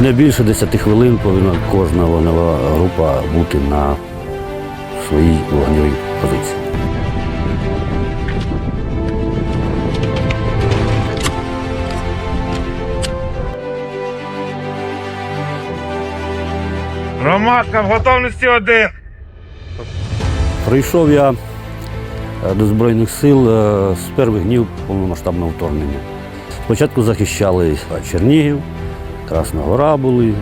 Не більше 10 хвилин повинна кожна вогнева група бути на своїй вогневій позиції. Громадка в готовності один. Прийшов я е, до Збройних сил е, з перших днів повномасштабного вторгнення. Спочатку захищали Чернігів, Красна Гора були, е,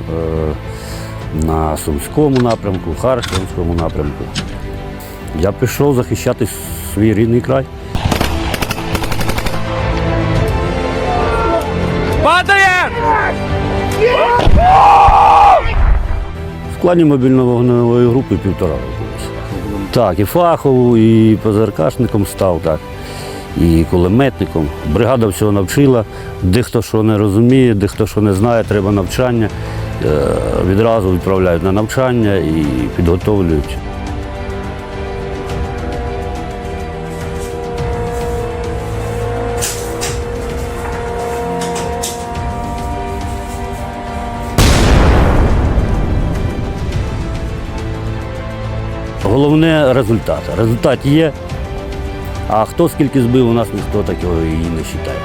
на Сумському напрямку, Харківському напрямку. Я пішов захищати свій рідний край. Падає! В складі мобільно-вогневої групи півтора року. Так, і фахову, і ПЗРКшником став, так, і кулеметником. Бригада всього навчила. Дехто що не розуміє, дехто що не знає, треба навчання. Е, Відразу відправляють на навчання і підготовлюють. Головне результат. Результат є, а хто скільки збив, у нас ніхто такого і не вважає.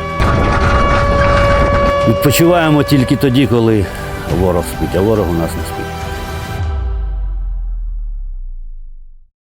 Відпочиваємо тільки тоді, коли ворог спить, а ворог у нас не спить.